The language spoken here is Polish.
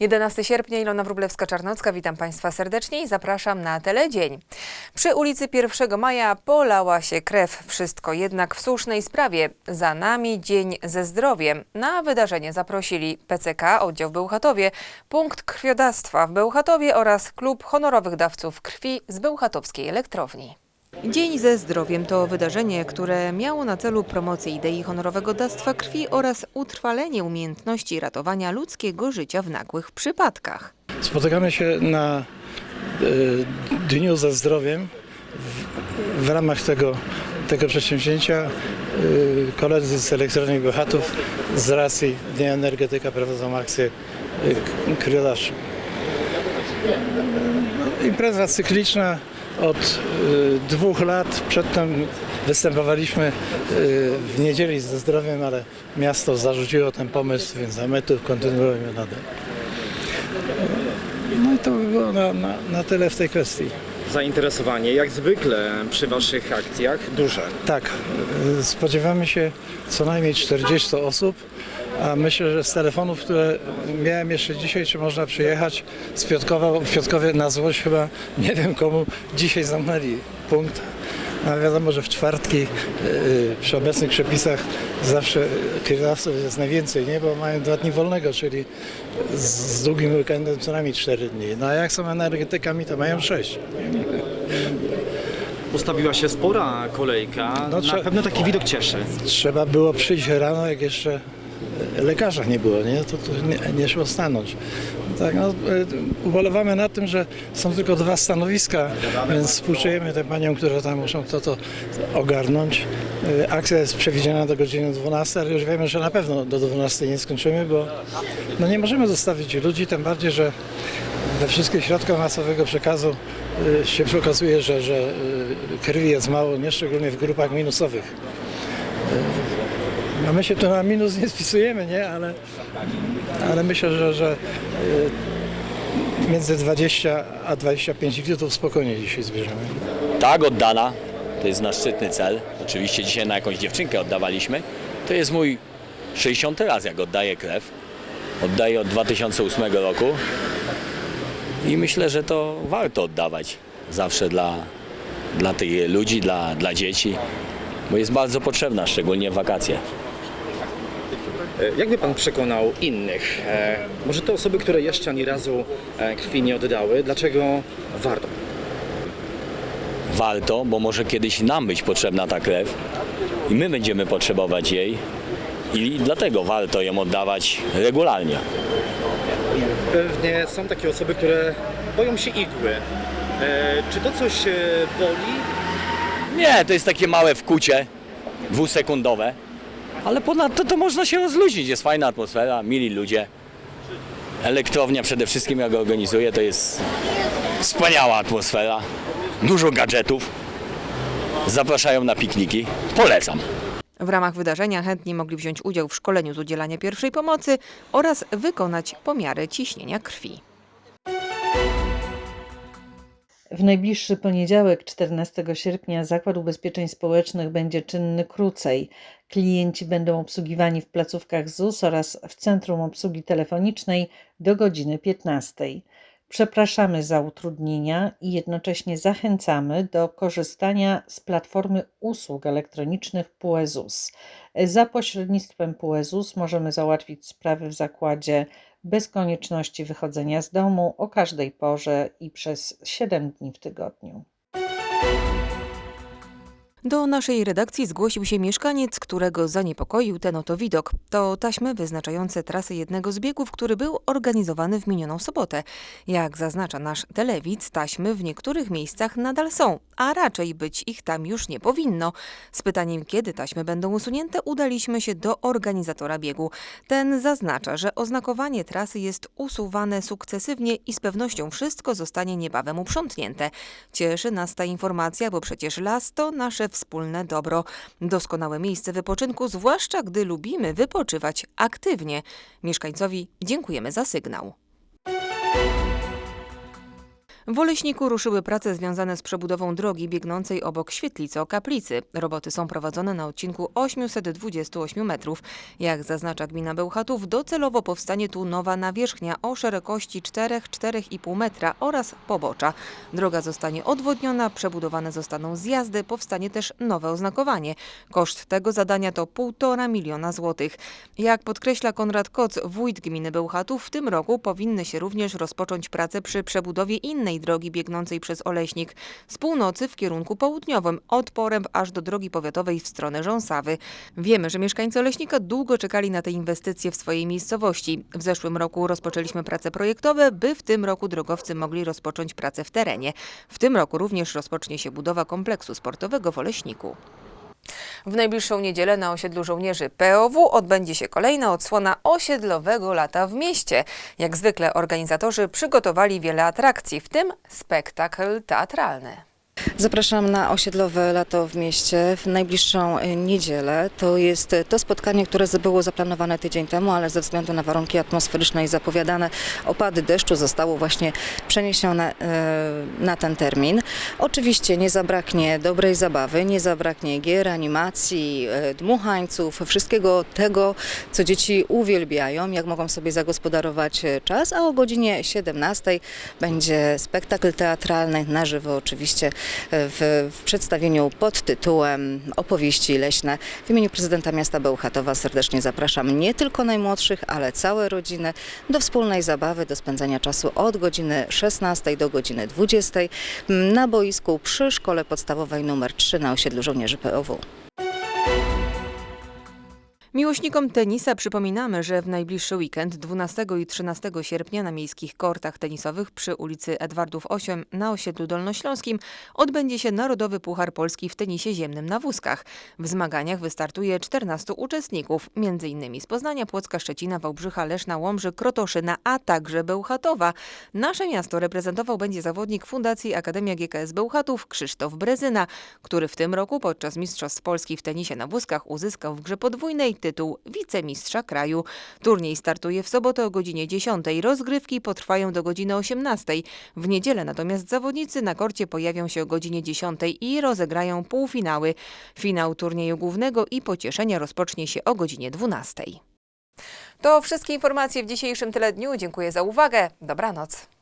11 sierpnia, Ilona Wróblewska-Czarnocka, witam Państwa serdecznie i zapraszam na Teledzień. Przy ulicy 1 Maja polała się krew, wszystko jednak w słusznej sprawie. Za nami Dzień ze Zdrowiem. Na wydarzenie zaprosili PCK, oddział w Bełchatowie, punkt krwiodawstwa w Bełchatowie oraz klub honorowych dawców krwi z Bełchatowskiej Elektrowni. Dzień ze zdrowiem to wydarzenie, które miało na celu promocję idei honorowego dawstwa krwi oraz utrwalenie umiejętności ratowania ludzkiego życia w nagłych przypadkach. Spotykamy się na y, Dniu ze Zdrowiem. W, w ramach tego, tego przedsięwzięcia y, koledzy z Elektrowni Bełchatów z racji Dnia Energetyka prowadzą akcję k- krwiodawczą. Impreza cykliczna od y, dwóch lat. Przedtem występowaliśmy y, w niedzieli ze zdrowiem, ale miasto zarzuciło ten pomysł, więc a my tu kontynuujemy nadal. No i to by było na, na, na tyle w tej kwestii. Zainteresowanie, jak zwykle przy Waszych akcjach, duże. Tak, y, spodziewamy się co najmniej 40 osób, a myślę, że z telefonów, które miałem jeszcze dzisiaj, czy można przyjechać z Piotrkowa, w Piotrkowie na złość chyba, nie wiem komu, dzisiaj zamknęli punkt. A wiadomo, że w czwartki y, przy obecnych przepisach zawsze kierowców jest najwięcej, nie? bo mają dwa dni wolnego, czyli z, z długim weekendem co najmniej 4 dni. No a jak są energetykami, to mają 6. Postawiła się spora kolejka, No, na trze- pewno taki widok cieszy. Trzeba było przyjść rano, jak jeszcze lekarza nie było, nie? To, to nie, nie szło stanąć. Tak, no, e, ubolewamy na tym, że są tylko dwa stanowiska, więc współczujemy te paniom, które tam muszą to, to ogarnąć. E, Akcja jest przewidziana do godziny 12, ale już wiemy, że na pewno do 12 nie skończymy, bo no nie możemy zostawić ludzi, tym bardziej, że we wszystkich środkach masowego przekazu e, się okazuje, że, że e, krwi jest mało, nie szczególnie w grupach minusowych. No my się tu na minus nie spisujemy, nie? Ale, ale myślę, że, że y, między 20 a 25 litrów spokojnie dzisiaj zbierzemy. Tak, oddana. To jest nasz szczytny cel. Oczywiście dzisiaj na jakąś dziewczynkę oddawaliśmy. To jest mój 60 raz, jak oddaję krew. Oddaję od 2008 roku. I myślę, że to warto oddawać zawsze dla, dla tych ludzi, dla, dla dzieci, bo jest bardzo potrzebna, szczególnie w wakacje. E, Jakby Pan przekonał innych, e, może te osoby, które jeszcze ani razu e, krwi nie oddały, dlaczego warto? Warto, bo może kiedyś nam być potrzebna ta krew i my będziemy potrzebować jej. I dlatego warto ją oddawać regularnie. Pewnie są takie osoby, które boją się igły. Czy to coś boli? Nie, to jest takie małe wkucie, dwusekundowe, ale ponadto to można się rozluźnić, jest fajna atmosfera, mili ludzie. Elektrownia przede wszystkim jak organizuje, to jest wspaniała atmosfera, dużo gadżetów, zapraszają na pikniki, polecam. W ramach wydarzenia chętni mogli wziąć udział w szkoleniu z udzielania pierwszej pomocy oraz wykonać pomiary ciśnienia krwi. W najbliższy poniedziałek, 14 sierpnia, Zakład Ubezpieczeń Społecznych będzie czynny krócej. Klienci będą obsługiwani w placówkach ZUS oraz w Centrum Obsługi Telefonicznej do godziny 15. Przepraszamy za utrudnienia i jednocześnie zachęcamy do korzystania z platformy usług elektronicznych PUE ZUS. Za pośrednictwem PUE ZUS możemy załatwić sprawy w zakładzie bez konieczności wychodzenia z domu o każdej porze i przez 7 dni w tygodniu. Do naszej redakcji zgłosił się mieszkaniec, którego zaniepokoił ten oto widok. To taśmy wyznaczające trasy jednego z biegów, który był organizowany w minioną sobotę. Jak zaznacza nasz telewidz, taśmy w niektórych miejscach nadal są, a raczej być ich tam już nie powinno. Z pytaniem, kiedy taśmy będą usunięte, udaliśmy się do organizatora biegu. Ten zaznacza, że oznakowanie trasy jest usuwane sukcesywnie i z pewnością wszystko zostanie niebawem uprzątnięte. Cieszy nas ta informacja, bo przecież las to nasze wspólne dobro. Doskonałe miejsce wypoczynku, zwłaszcza gdy lubimy wypoczywać aktywnie. Mieszkańcowi dziękujemy za sygnał. W Oleśniku ruszyły prace związane z przebudową drogi biegnącej obok świetlicy o kaplicy. Roboty są prowadzone na odcinku 828 metrów. Jak zaznacza gmina Bełchatów, docelowo powstanie tu nowa nawierzchnia o szerokości 4-4,5 metra oraz pobocza. Droga zostanie odwodniona, przebudowane zostaną zjazdy, powstanie też nowe oznakowanie. Koszt tego zadania to 1,5 miliona złotych. Jak podkreśla Konrad Koc, wójt gminy Bełchatów, w tym roku powinny się również rozpocząć prace przy przebudowie innej drogi biegnącej przez Oleśnik z północy w kierunku południowym, od Poręb aż do drogi powiatowej w stronę Rząsawy. Wiemy, że mieszkańcy Oleśnika długo czekali na te inwestycje w swojej miejscowości. W zeszłym roku rozpoczęliśmy prace projektowe, by w tym roku drogowcy mogli rozpocząć pracę w terenie. W tym roku również rozpocznie się budowa kompleksu sportowego w Oleśniku. W najbliższą niedzielę na osiedlu żołnierzy POW odbędzie się kolejna odsłona osiedlowego lata w mieście. Jak zwykle organizatorzy przygotowali wiele atrakcji, w tym spektakl teatralny. Zapraszam na osiedlowe lato w mieście w najbliższą e, niedzielę. To jest e, to spotkanie, które było zaplanowane tydzień temu, ale ze względu na warunki atmosferyczne i zapowiadane opady deszczu zostało właśnie przeniesione e, na ten termin. Oczywiście nie zabraknie dobrej zabawy, nie zabraknie gier, animacji, dmuchańców, wszystkiego tego, co dzieci uwielbiają, jak mogą sobie zagospodarować czas, a o godzinie 17 będzie spektakl teatralny na żywo oczywiście w, w przedstawieniu pod tytułem Opowieści leśne. W imieniu prezydenta miasta Bełchatowa serdecznie zapraszam nie tylko najmłodszych, ale całe rodziny do wspólnej zabawy, do spędzania czasu od godziny 16 do godziny 20 na boisku przy Szkole Podstawowej nr 3 na osiedlu żołnierzy POW. Miłośnikom tenisa przypominamy, że w najbliższy weekend 12 i 13 sierpnia na miejskich kortach tenisowych przy ulicy Edwardów 8 na osiedlu dolnośląskim odbędzie się Narodowy Puchar Polski w tenisie ziemnym na wózkach. W zmaganiach wystartuje 14 uczestników, m.in. z Poznania, Płocka, Szczecina, Wałbrzycha, Leszna, Łomży, Krotoszyna, a także Bełchatowa. Nasze miasto reprezentował będzie zawodnik Fundacji Akademia GKS Bełchatów Krzysztof Brezyna, który w tym roku podczas Mistrzostw Polski w tenisie na wózkach uzyskał w grze podwójnej tytuł wicemistrza kraju. Turniej startuje w sobotę o godzinie 10. Rozgrywki potrwają do godziny 18. W niedzielę natomiast zawodnicy na korcie pojawią się o godzinie 10 i rozegrają półfinały. Finał turnieju głównego i pocieszenia rozpocznie się o godzinie 12. To wszystkie informacje w dzisiejszym tygodniu. Dziękuję za uwagę. Dobranoc.